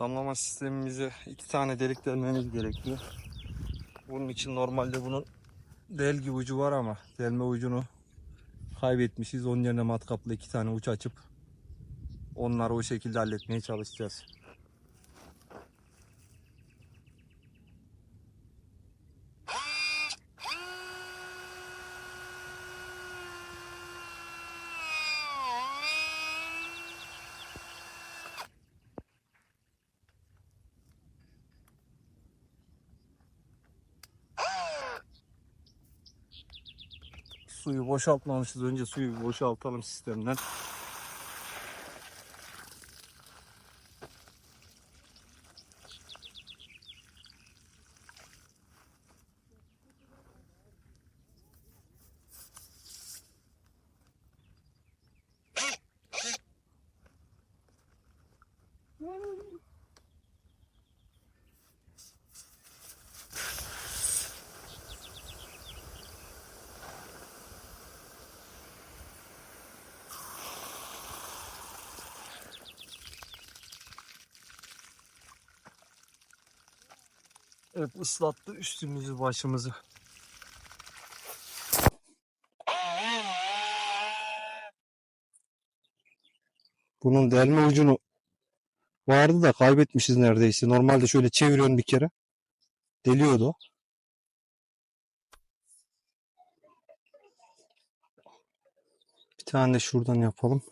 Damlama sistemimize iki tane delik delmemiz gerekiyor. Bunun için normalde bunun delgi ucu var ama delme ucunu kaybetmişiz. Onun yerine matkapla iki tane uç açıp onları o şekilde halletmeye çalışacağız. Suyu boşaltmamışız. Önce suyu boşaltalım sistemden. Hep ıslattı üstümüzü başımızı. Bunun delme ucunu vardı da kaybetmişiz neredeyse. Normalde şöyle çeviriyorsun bir kere. Deliyordu. Bir tane de şuradan yapalım.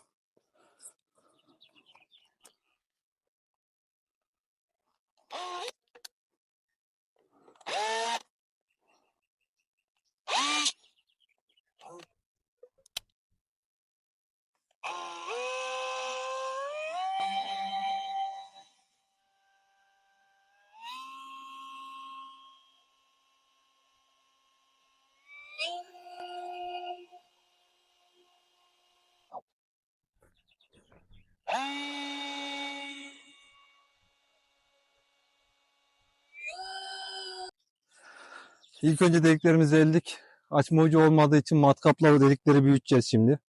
İlk önce deliklerimizi eldik. Açma ucu olmadığı için matkapla o delikleri büyüteceğiz şimdi.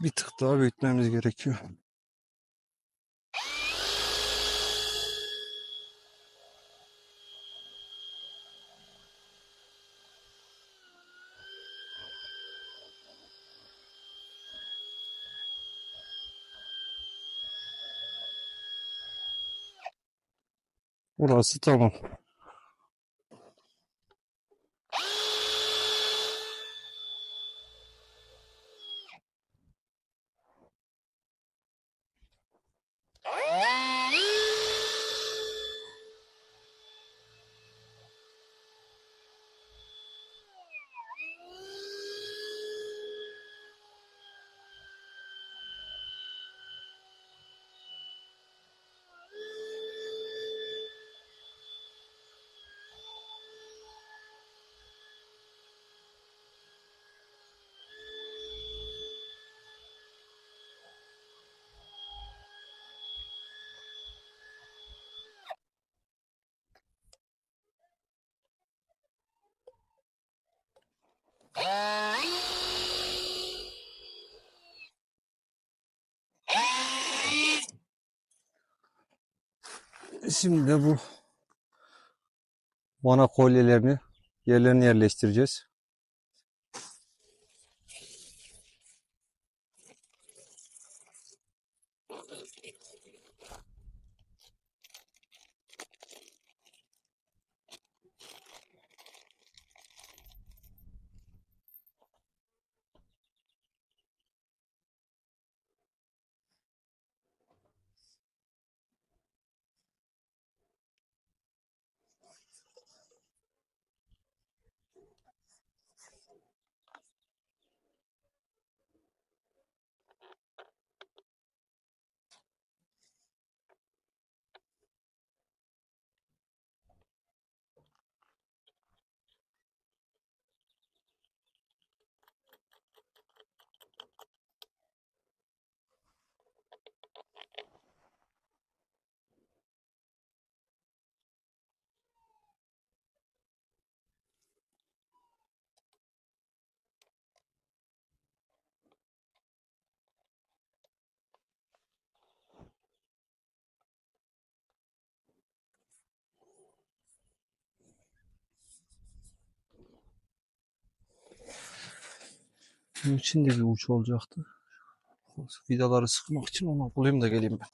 Bir tık daha büyütmemiz gerekiyor. Burası tamam. Şimdi bu vana kolyelerini yerlerine yerleştireceğiz. Bunun için de bir uç olacaktı. Vidaları sıkmak için onu bulayım da geleyim ben.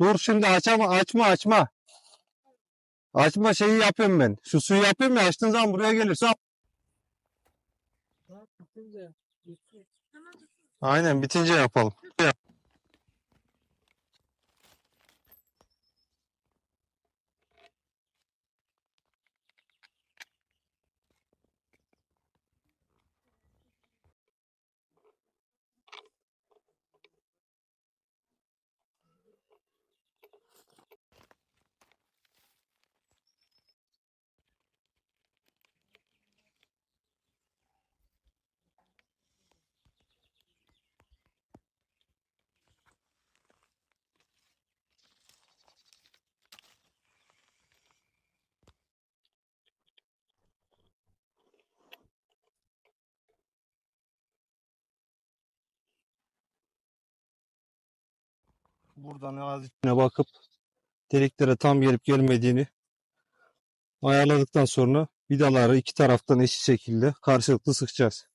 Dur şimdi açama, açma açma. Açma şeyi yapıyorum ben. Şu suyu yapıyorum ya açtığın zaman buraya gelirse. Aynen bitince yapalım. Buradan ağzına bakıp deliklere tam gelip gelmediğini ayarladıktan sonra vidaları iki taraftan eşit şekilde karşılıklı sıkacağız.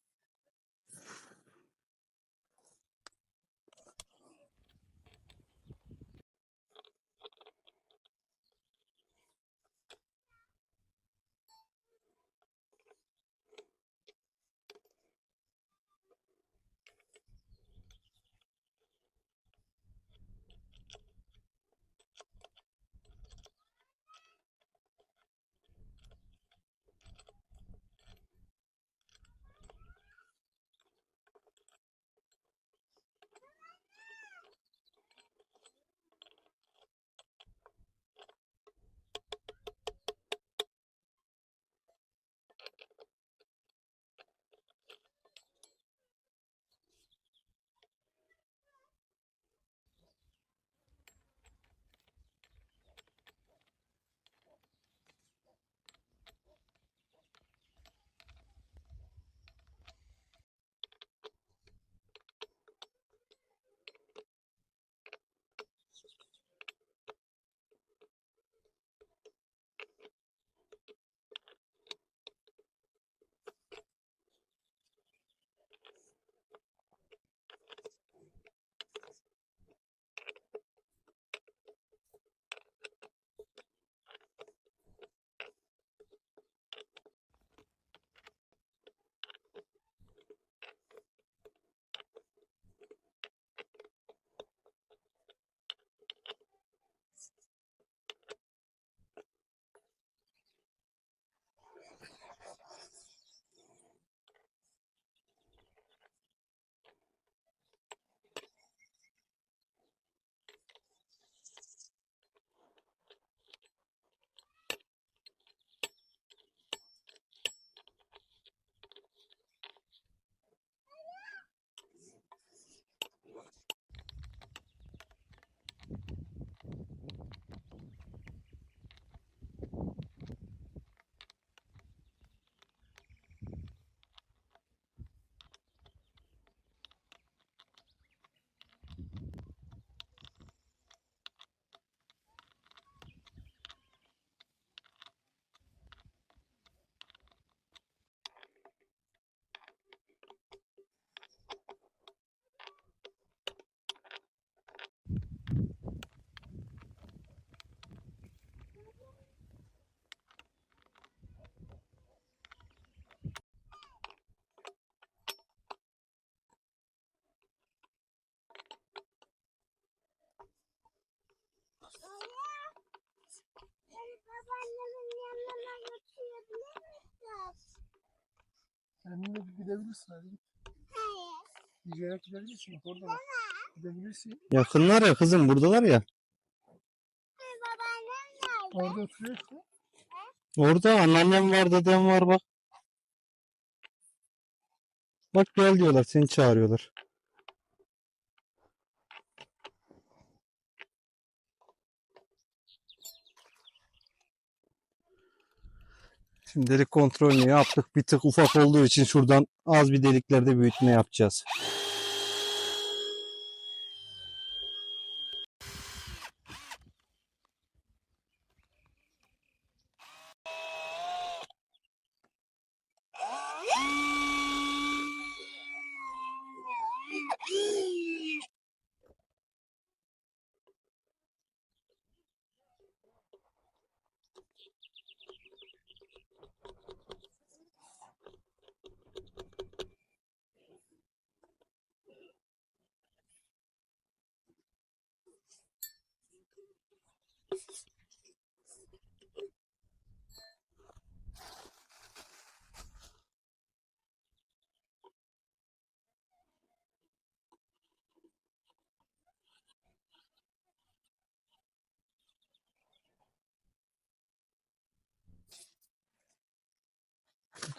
Seninle bir gidebilirsin hadi git. Hayır. Yürüyerek gidebilirsin. Bak orada bak. Gidebilirsin. Yakınlar ya kızım buradalar ya. Orada oturuyorsun. Orada anneannem var dedem var bak. Bak gel diyorlar seni çağırıyorlar. Şimdi delik kontrolünü yaptık. Bir tık ufak olduğu için şuradan az bir deliklerde büyütme yapacağız.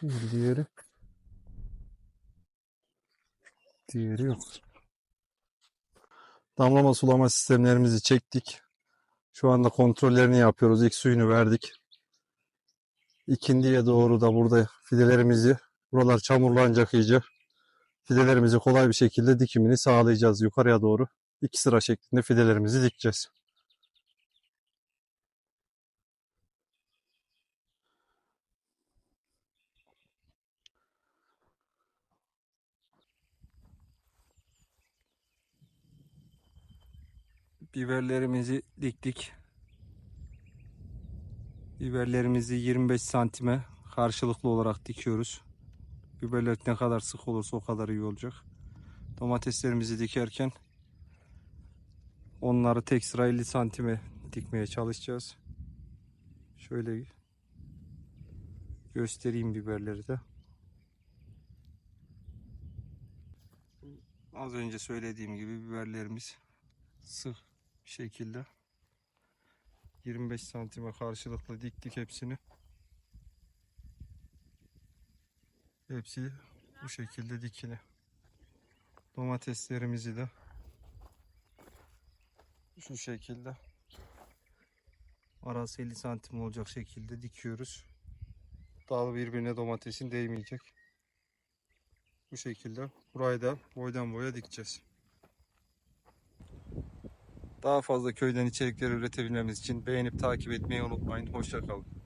Diğeri diğeri yok. Damlama sulama sistemlerimizi çektik. Şu anda kontrollerini yapıyoruz. İlk suyunu verdik. İkindiye doğru da burada fidelerimizi, buralar çamurlanacak iyice. Fidelerimizi kolay bir şekilde dikimini sağlayacağız yukarıya doğru. İki sıra şeklinde fidelerimizi dikeceğiz. Biberlerimizi diktik. Biberlerimizi 25 santime karşılıklı olarak dikiyoruz. Biberler ne kadar sık olursa o kadar iyi olacak. Domateslerimizi dikerken onları tek sıra 50 santime dikmeye çalışacağız. Şöyle göstereyim biberleri de. Az önce söylediğim gibi biberlerimiz sık şekilde 25 santime karşılıklı diktik hepsini. Hepsi bu şekilde dikili. Domateslerimizi de şu şekilde arası 50 santim olacak şekilde dikiyoruz. Dal birbirine domatesin değmeyecek. Bu şekilde burayı da boydan boya dikeceğiz. Daha fazla köyden içerikler üretebilmemiz için beğenip takip etmeyi unutmayın. Hoşçakalın.